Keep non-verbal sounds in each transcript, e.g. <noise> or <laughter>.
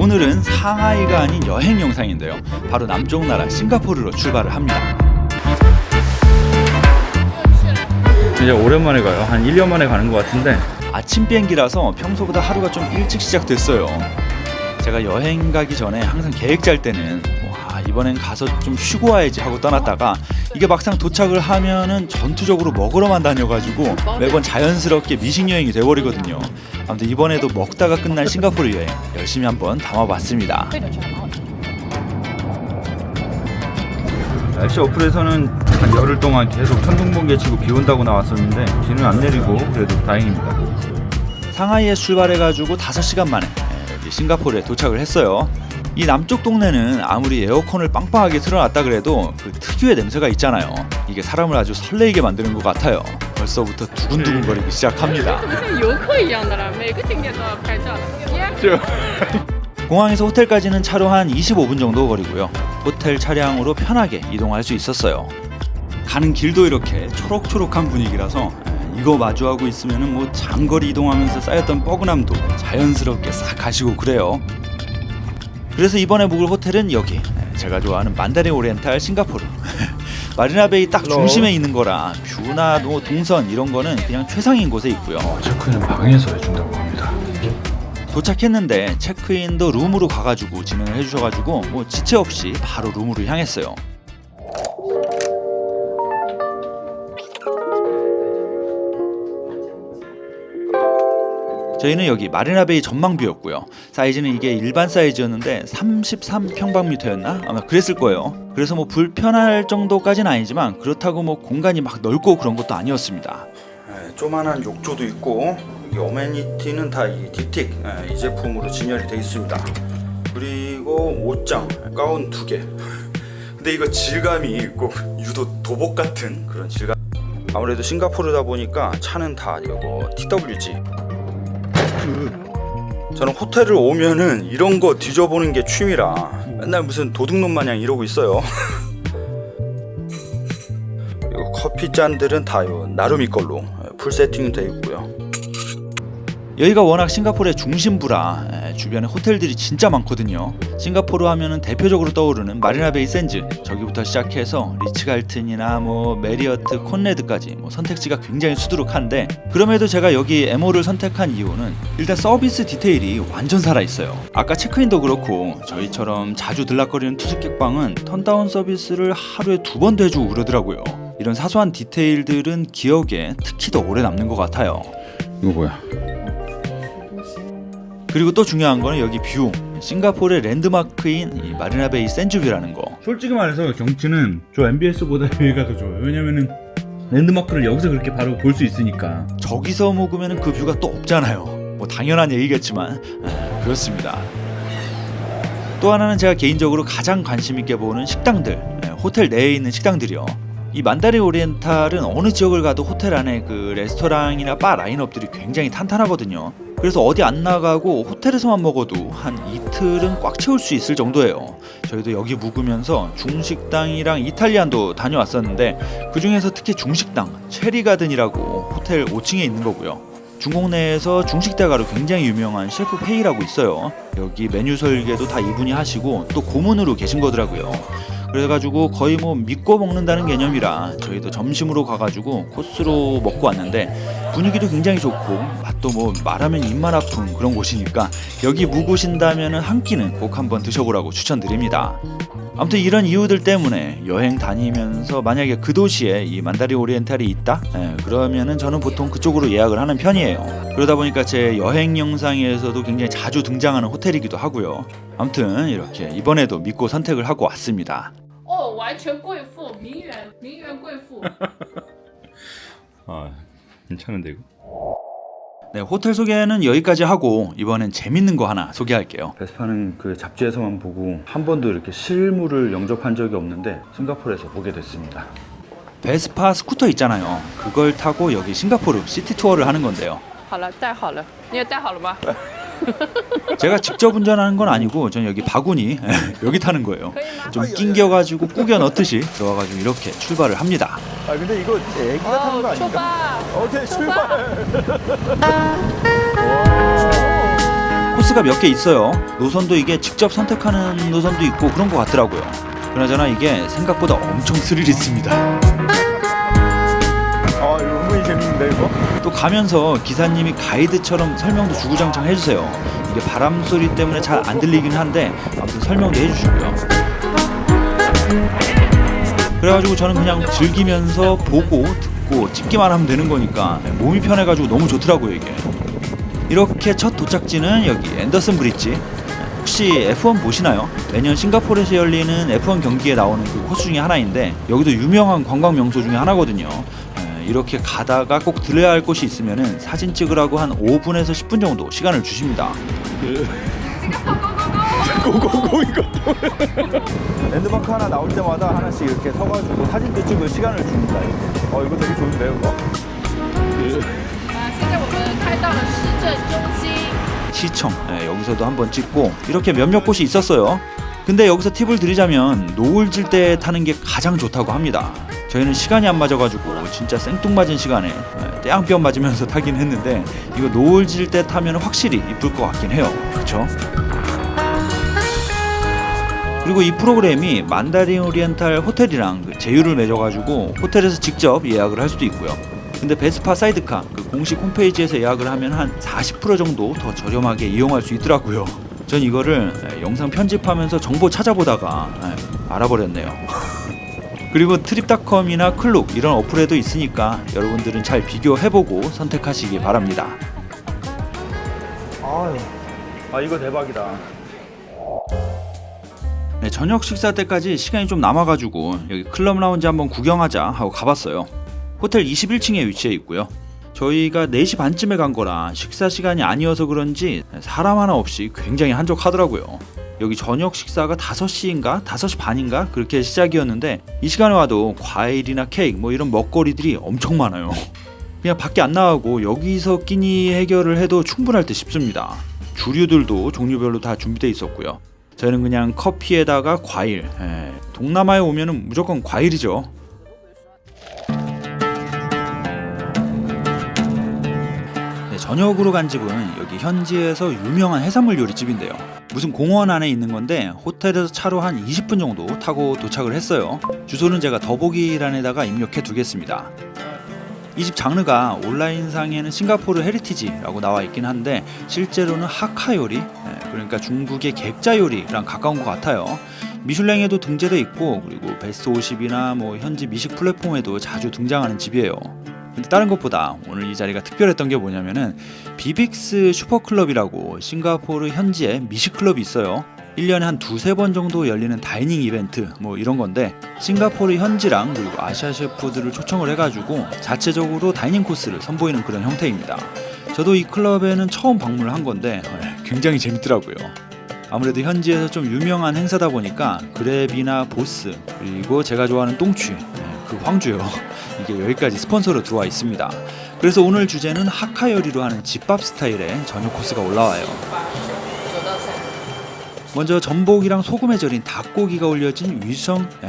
오늘은 상하이가 아닌 여행 영상인데요. 바로 남쪽 나라 싱가포르로 출발을 합니다. 이제 오랜만에 가요. 한 1년 만에 가는 것 같은데 아침 비행기라서 평소보다 하루가 좀 일찍 시작됐어요. 제가 여행 가기 전에 항상 계획 짤 때는 와 이번엔 가서 좀 쉬고 와야지 하고 떠났다가 이게 막상 도착을 하면은 전투적으로 먹으러만 다녀가지고 매번 자연스럽게 미식 여행이 돼버리거든요. 아무튼 이번에도 먹다가 끝난 싱가포르 여행 열심히 한번 담아봤습니다. 날씨 어플에서는 한 열흘 동안 계속 천둥번개 치고 비 온다고 나왔었는데 비는 안 내리고 그래도 다행입니다. 상하이에 출발해가지고 5시간 만에 여기 싱가포르에 도착을 했어요. 이 남쪽 동네는 아무리 에어컨을 빵빵하게 틀어놨다 그래도 그 특유의 냄새가 있잖아요. 이게 사람을 아주 설레게 만드는 것 같아요. 벌써부터 두근두근거리기 시작합니다. <laughs> 공항에서 호텔까지는 차로 한 25분 정도 거리고요. 호텔 차량으로 편하게 이동할 수 있었어요. 가는 길도 이렇게 초록초록한 분위기라서 예, 이거 마주하고 있으면 뭐 장거리 이동하면서 쌓였던 뻐근함도 자연스럽게 싹 가시고 그래요. 그래서 이번에 묵을 호텔은 여기 에, 제가 좋아하는 만다린 오리엔탈 싱가포르. <laughs> 마리나베이 딱 중심에 있는 거라 뷰나 뭐 동선 이런 거는 그냥 최상인 곳에 있고요. 체크는 방에서 해준다고 합니다. 도착했는데 체크인도 룸으로 가가지고 진행을 해주셔가지고 뭐 지체 없이 바로 룸으로 향했어요. 저희는 여기 마리나베이 전망뷰였고요. 사이즈는 이게 일반 사이즈였는데 33평방미터였나? 아마 그랬을 거예요. 그래서 뭐 불편할 정도까지는 아니지만 그렇다고 뭐 공간이 막 넓고 그런 것도 아니었습니다. 조만한 욕조도 있고 여기 어메니티는 다 이 디틱 예, 이 제품으로 진열이 되어 있습니다. 그리고 옷장 가운 두 개. <laughs> 근데 이거 질감이 꼭 유독 도복 같은 그런 질감. 아무래도 싱가포르다 보니까 차는 다 이거 TWG. 저는 호텔을 오면은 이런 거 뒤져보는 게 취미라 맨날 무슨 도둑놈 마냥 이러고 있어요. <laughs> 그리고 커피 잔들은 다 요 나름이 걸로 풀 세팅이 되어 있고요. 여기가 워낙 싱가포르의 중심부라 에, 주변에 호텔들이 진짜 많거든요. 싱가포르 하면은 대표적으로 떠오르는 마리나 베이 샌즈 저기부터 시작해서 리츠갈튼이나 뭐 메리어트, 콘레드까지 뭐 선택지가 굉장히 수두룩한데 그럼에도 제가 여기 에모를 선택한 이유는 일단 서비스 디테일이 완전 살아 있어요. 아까 체크인도 그렇고 저희처럼 자주 들락거리는 투숙객방은 턴다운 서비스를 하루에 두 번도 해주고 그러더라고요. 이런 사소한 디테일들은 기억에 특히 더 오래 남는 것 같아요. 이거 뭐야? 그리고 또 중요한 거는 여기 뷰. 싱가포르의 랜드마크인 이 마리나베이 샌즈뷰라는 거. 솔직히 말해서 경치는 저 MBS보다 여기가 <laughs> 더 좋아요. 왜냐면은 랜드마크를 여기서 그렇게 바로 볼 수 있으니까. 저기서 먹으면 그 뷰가 또 없잖아요. 뭐 당연한 얘기겠지만 아, 그렇습니다. 또 하나는 제가 개인적으로 가장 관심 있게 보는 식당들, 예, 호텔 내에 있는 식당들이요. 이 만다린 오리엔탈은 어느 지역을 가도 호텔 안에 그 레스토랑이나 바 라인업들이 굉장히 탄탄하거든요. 그래서 어디 안 나가고 호텔에서만 먹어도 한 이틀은 꽉 채울 수 있을 정도예요. 저희도 여기 묵으면서 중식당이랑 이탈리안도 다녀왔었는데 그 중에서 특히 중식당 체리가든이라고 호텔 5층에 있는 거고요. 중국 내에서 중식 대가로 굉장히 유명한 셰프 페이라고 있어요. 여기 메뉴 설계도 다 이분이 하시고 또 고문으로 계신 거더라고요. 그래가지고 거의 뭐 믿고 먹는다는 개념이라 저희도 점심으로 가가지고 코스로 먹고 왔는데 분위기도 굉장히 좋고 맛도 뭐 말하면 입만 아픈 그런 곳이니까 여기 묵으신다면은 한 끼는 꼭 한번 드셔보라고 추천드립니다. 아무튼 이런 이유들 때문에 여행 다니면서 만약에 그 도시에 이 만다리 오리엔탈이 있다? 예, 그러면은 저는 보통 그쪽으로 예약을 하는 편이에요. 그러다 보니까 제 여행 영상에서도 굉장히 자주 등장하는 호텔이기도 하고요. 아무튼 이렇게 이번에도 믿고 선택을 하고 왔습니다.哦，完全贵妇，名媛，名媛贵妇。 <laughs> 아 괜찮은데 이거? 네, 호텔 소개는 여기까지 하고 이번엔 재밌는 거 하나 소개할게요. 베스파는 그 잡지에서만 보고 한 번도 이렇게 실물을 영접한 적이 없는데 싱가포르에서 보게 됐습니다. 베스파 스쿠터 있잖아요. 그걸 타고 여기 싱가포르 시티 투어를 하는 건데요. 好了，带好了，你也带好了吗？ <laughs> 제가 직접 운전하는 건 아니고 전 여기 바구니 <laughs> 여기 타는 거예요. <laughs> 좀 낑겨가지고 꾸겨 넣듯이 들어와가지고 이렇게 출발을 합니다. 아 근데 이거 애기가 타는 거出 아닌가? 发。 오케이 출발. 코스가 몇 개 있어요. 노선도 이게 직접 선택하는 노선도 있고 그런 것 같더라고요. 그나저나 이게 생각보다 엄청 스릴 있습니다. 아 이거 은근히 재밌는데 이거? 또 가면서 기사님이 가이드처럼 설명도 주구장창 해주세요. 이게 바람 소리 때문에 잘 안 들리긴 한데 아무튼 설명도 해주시고요. 그래가지고 저는 그냥 즐기면서 보고 듣고 찍기만 하면 되는 거니까 몸이 편해가지고 너무 좋더라고요 이게. 이렇게 첫 도착지는 여기 앤더슨 브릿지. 혹시 F1 보시나요? 매년 싱가포르에서 열리는 F1 경기에 나오는 그 코스 중에 하나인데 여기도 유명한 관광 명소 중에 하나거든요. 에, 이렇게 가다가 꼭 들려야 할 곳이 있으면은 사진 찍으라고 한 5분에서 10분 정도 시간을 주십니다. <laughs> 고고고 이거 랜드마크 하나 나올 때마다 하나씩 이렇게 서가지고 사진도 찍을 시간을 줍니다 이거. 어 이거 되게 좋은데요 이거? 啊，现在我们开到了市政中心。 시청 예, 여기서도 한번 찍고 이렇게 몇몇 곳이 있었어요. 근데 여기서 팁을 드리자면 노을 질 때 타는 게 가장 좋다고 합니다. 저희는 시간이 안 맞아가지고 진짜 생뚱맞은 시간에 예, 떼양볕 맞으면서 타긴 했는데 이거 노을 질 때 타면 확실히 이쁠 것 같긴 해요. 그렇죠? 그리고 이 프로그램이 만다린 오리엔탈 호텔이랑 그 제휴를 맺어가지고 호텔에서 직접 예약을 할 수도 있고요. 근데 베스파 사이드카 그 공식 홈페이지에서 예약을 하면 한 40% 정도 더 저렴하게 이용할 수 있더라고요. 전 이거를 에, 영상 편집하면서 정보 찾아보다가 에, 알아버렸네요. 그리고 트립닷컴이나 클룩 이런 어플에도 있으니까 여러분들은 잘 비교해보고 선택하시기 바랍니다. 아 이거 대박이다 네, 저녁 식사 때까지 시간이 좀 남아가지고 여기 클럽 라운지 한번 구경하자 하고 가봤어요. 호텔 21층에 위치해 있고요. 저희가 4시 반쯤에 간 거라 식사 시간이 아니어서 그런지 사람 하나 없이 굉장히 한적하더라고요. 여기 저녁 식사가 5시인가 5시 반인가 그렇게 시작이었는데 이 시간에 와도 과일이나 케이크 뭐 이런 먹거리들이 엄청 많아요. 그냥 밖에 안 나가고 여기서 끼니 해결을 해도 충분할 듯 싶습니다. 주류들도 종류별로 다 준비되어 있었고요. 저희는 그냥 커피에다가 과일. 에, 동남아에 오면은 무조건 과일이죠. 네, 저녁으로 간 집은 여기 현지에서 유명한 해산물 요리집인데요. 무슨 공원 안에 있는 건데 호텔에서 차로 한 20분 정도 타고 도착을 했어요. 주소는 제가 더보기란에다가 입력해 두겠습니다. 이 집 장르가 온라인상에는 싱가포르 헤리티지라고 나와 있긴 한데 실제로는 하카 요리, 예, 그러니까 중국의 객자 요리랑 가까운 것 같아요. 미슐랭에도 등재돼 있고 그리고 베스트 50이나 뭐 현지 미식 플랫폼에도 자주 등장하는 집이에요. 근데 다른 것보다 오늘 이 자리가 특별했던 게 뭐냐면은 비빅스 슈퍼클럽이라고 싱가포르 현지에 미식 클럽이 있어요. 1년에 한 두세 번 정도 열리는 다이닝 이벤트 뭐 이런 건데 싱가포르 현지랑 그리고 아시아 셰프들을 초청을 해가지고 자체적으로 다이닝 코스를 선보이는 그런 형태입니다. 저도 이 클럽에는 처음 방문을 한 건데 예, 굉장히 재밌더라고요. 아무래도 현지에서 좀 유명한 행사다 보니까 그랩이나 보스 그리고 제가 좋아하는 똥취 예, 그 황주요 <laughs> 이게 여기까지 스폰서로 들어와 있습니다. 그래서 오늘 주제는 하카 요리로 하는 집밥 스타일의 저녁 코스가 올라와요. 먼저 전복이랑 소금에 절인 닭고기가 올려진 위성. 예,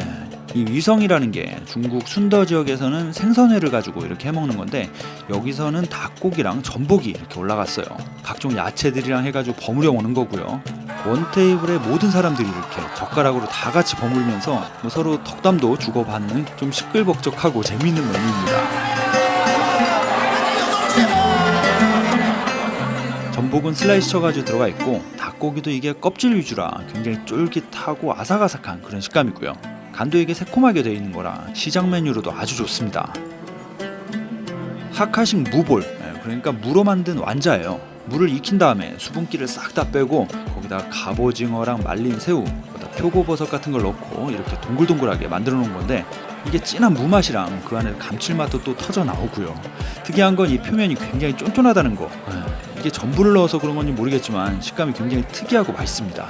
이 위성이라는 게 중국 순더 지역에서는 생선회를 가지고 이렇게 해먹는 건데 여기서는 닭고기랑 전복이 이렇게 올라갔어요. 각종 야채들이랑 해가지고 버무려 오는 거고요. 원 테이블에 모든 사람들이 이렇게 젓가락으로 다 같이 버무리면서 뭐 서로 덕담도 주고받는 좀 시끌벅적하고 재미있는 메뉴입니다. 전복은 슬라이스 쳐가지고 들어가 있고 닭고기도 이게 껍질 위주라 굉장히 쫄깃하고 아삭아삭한 그런 식감이고요. 간도 이게 새콤하게 되어 있는 거라 시장 메뉴로도 아주 좋습니다. 하카식 무볼 예, 그러니까 무로 만든 완자예요. 물을 익힌 다음에 수분기를 싹 다 빼고 거기다 갑오징어랑 말린 새우, 표고버섯 같은 걸 넣고 이렇게 동글동글하게 만들어 놓은 건데 이게 진한 무 맛이랑 그 안에 감칠맛도 또 터져 나오고요. 특이한 건 이 표면이 굉장히 쫀쫀하다는 거. 예, 이게 전분을 넣어서 그런 건지 모르겠지만 식감이 굉장히 특이하고 맛있습니다.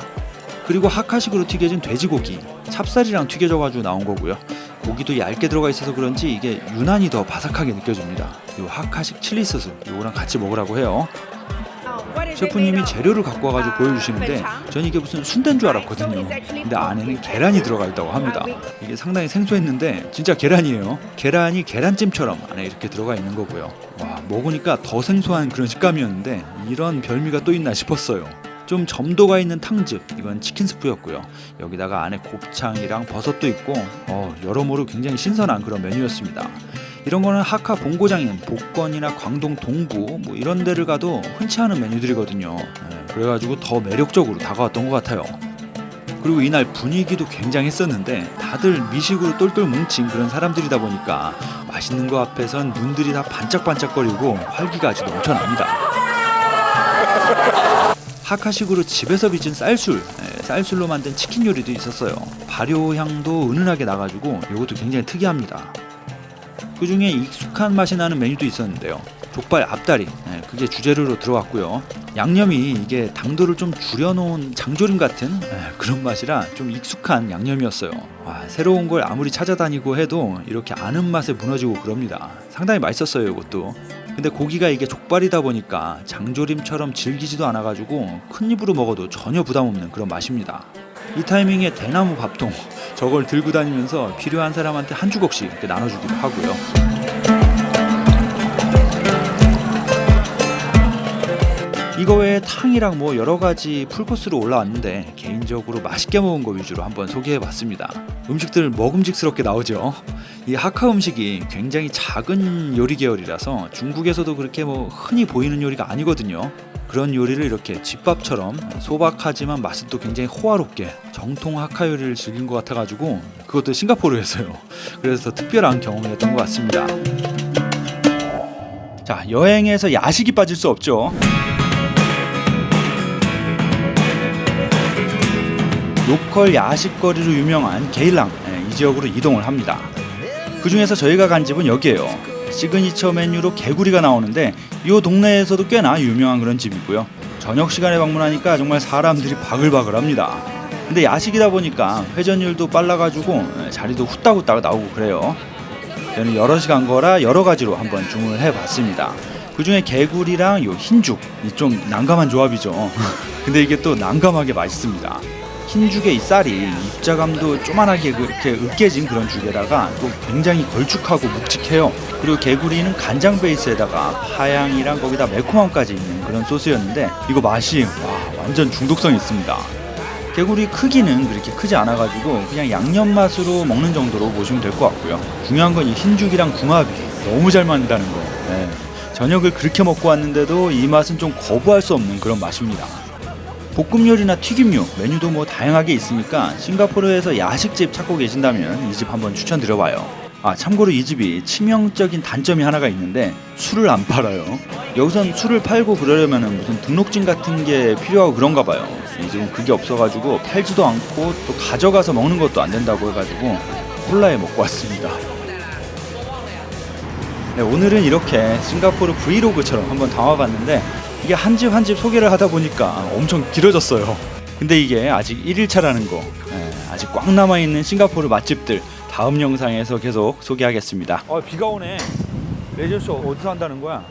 그리고 하카식으로 튀겨진 돼지고기, 찹쌀이랑 튀겨져 가지고 나온 거고요. 고기도 얇게 들어가 있어서 그런지 이게 유난히 더 바삭하게 느껴집니다. 이 하카식 칠리 소스 이거랑 같이 먹으라고 해요. 셰프님이 재료를 갖고 와가지고 보여주시는데 전 이게 무슨 순대인 줄 알았거든요. 근데 안에는 계란이 들어가 있다고 합니다. 이게 상당히 생소했는데 진짜 계란이에요. 계란이 계란찜처럼 안에 이렇게 들어가 있는 거고요. 와 먹으니까 더 생소한 그런 식감이었는데 이런 별미가 또 있나 싶었어요. 좀 점도가 있는 탕즙 이건 치킨 스프였고요. 여기다가 안에 곱창이랑 버섯도 있고 어, 여러모로 굉장히 신선한 그런 메뉴였습니다. 이런 거는 하카 본고장인 복건이나 광동 동부 뭐 이런 데를 가도 흔치 않은 메뉴들이거든요. 예, 그래가지고 더 매력적으로 다가왔던 것 같아요. 그리고 이날 분위기도 굉장했었는데 다들 미식으로 똘똘 뭉친 그런 사람들이다 보니까 맛있는 거 앞에선 눈들이 다 반짝반짝거리고 활기가 아주 넘쳐납니다. <laughs> 하카식으로 집에서 빚은 쌀술, 예, 쌀술로 만든 치킨 요리도 있었어요. 발효 향도 은은하게 나가지고 이것도 굉장히 특이합니다. 그 중에 익숙한 맛이 나는 메뉴도 있었는데요. 족발 앞다리, 예, 그게 주재료로 들어갔고요. 양념이 이게 당도를 좀 줄여놓은 장조림 같은 예, 그런 맛이라 좀 익숙한 양념이었어요. 와, 새로운 걸 아무리 찾아다니고 해도 이렇게 아는 맛에 무너지고 그럽니다. 상당히 맛있었어요, 이것도. 근데 고기가 이게 족발이다 보니까 장조림처럼 질기지도 않아가지고 큰 입으로 먹어도 전혀 부담 없는 그런 맛입니다. 이 타이밍에 대나무 밥통 <laughs> 저걸 들고 다니면서 필요한 사람한테 한 주걱씩 이렇게 나눠주기도 하고요. 이거 외에 탕이랑 뭐 여러 가지 풀코스로 올라왔는데 개인적으로 맛있게 먹은 거 위주로 한번 소개해봤습니다. 음식들 먹음직스럽게 나오죠. 이 하카 음식이 굉장히 작은 요리 계열이라서 중국에서도 그렇게 뭐 흔히 보이는 요리가 아니거든요. 그런 요리를 이렇게 집밥처럼 소박하지만 맛은 또 굉장히 호화롭게 정통 하카 요리를 즐긴 것 같아가지고 그것도 싱가포르에서요. 그래서 더 특별한 경험이었던 것 같습니다. 자 여행에서 야식이 빠질 수 없죠. 로컬 야식거리로 유명한 게일랑 예, 이 지역으로 이동을 합니다. 그 중에서 저희가 간 집은 여기예요. 시그니처 메뉴로 개구리가 나오는데 이 동네에서도 꽤나 유명한 그런 집이고요. 저녁 시간에 방문하니까 정말 사람들이 바글바글합니다. 근데 야식이다 보니까 회전율도 빨라가지고 예, 자리도 후딱후딱 나오고 그래요. 저는 여러 시간 거라 여러 가지로 한번 주문을 해봤습니다. 그 중에 개구리랑 요 흰죽 이좀 난감한 조합이죠. <laughs> 근데 이게 또 난감하게 맛있습니다. 흰죽의 이 쌀이 입자감도 조만하게 그렇게 으깨진 그런 죽에다가 또 굉장히 걸쭉하고 묵직해요. 그리고 개구리는 간장 베이스에다가 파향이랑 거기다 매콤함까지 있는 그런 소스였는데 이거 맛이 와 완전 중독성이 있습니다. 개구리 크기는 그렇게 크지 않아가지고 그냥 양념 맛으로 먹는 정도로 보시면 될 것 같고요. 중요한 건 이 흰죽이랑 궁합이 너무 잘 맞는다는 거. 네. 저녁을 그렇게 먹고 왔는데도 이 맛은 좀 거부할 수 없는 그런 맛입니다. 볶음 요리나 튀김류 메뉴도 뭐 다양하게 있으니까 싱가포르에서 야식집 찾고 계신다면 이 집 한번 추천드려봐요. 아 참고로 이 집이 치명적인 단점이 하나가 있는데 술을 안 팔아요. 여기선 술을 팔고 그러려면 무슨 등록증 같은 게 필요하고 그런가 봐요. 이 집은 그게 없어가지고 팔지도 않고 또 가져가서 먹는 것도 안 된다고 해가지고 콜라에 먹고 왔습니다. 네, 오늘은 이렇게 싱가포르 브이로그처럼 한번 담아봤는데 이게 한 집 한 집 소개를 하다 보니까 엄청 길어졌어요. 근데 이게 아직 1일차라는 거 예, 아직 꽉 남아있는 싱가포르 맛집들 다음 영상에서 계속 소개하겠습니다. 어, 비가 오네. 레저쇼 어디서 한다는 거야?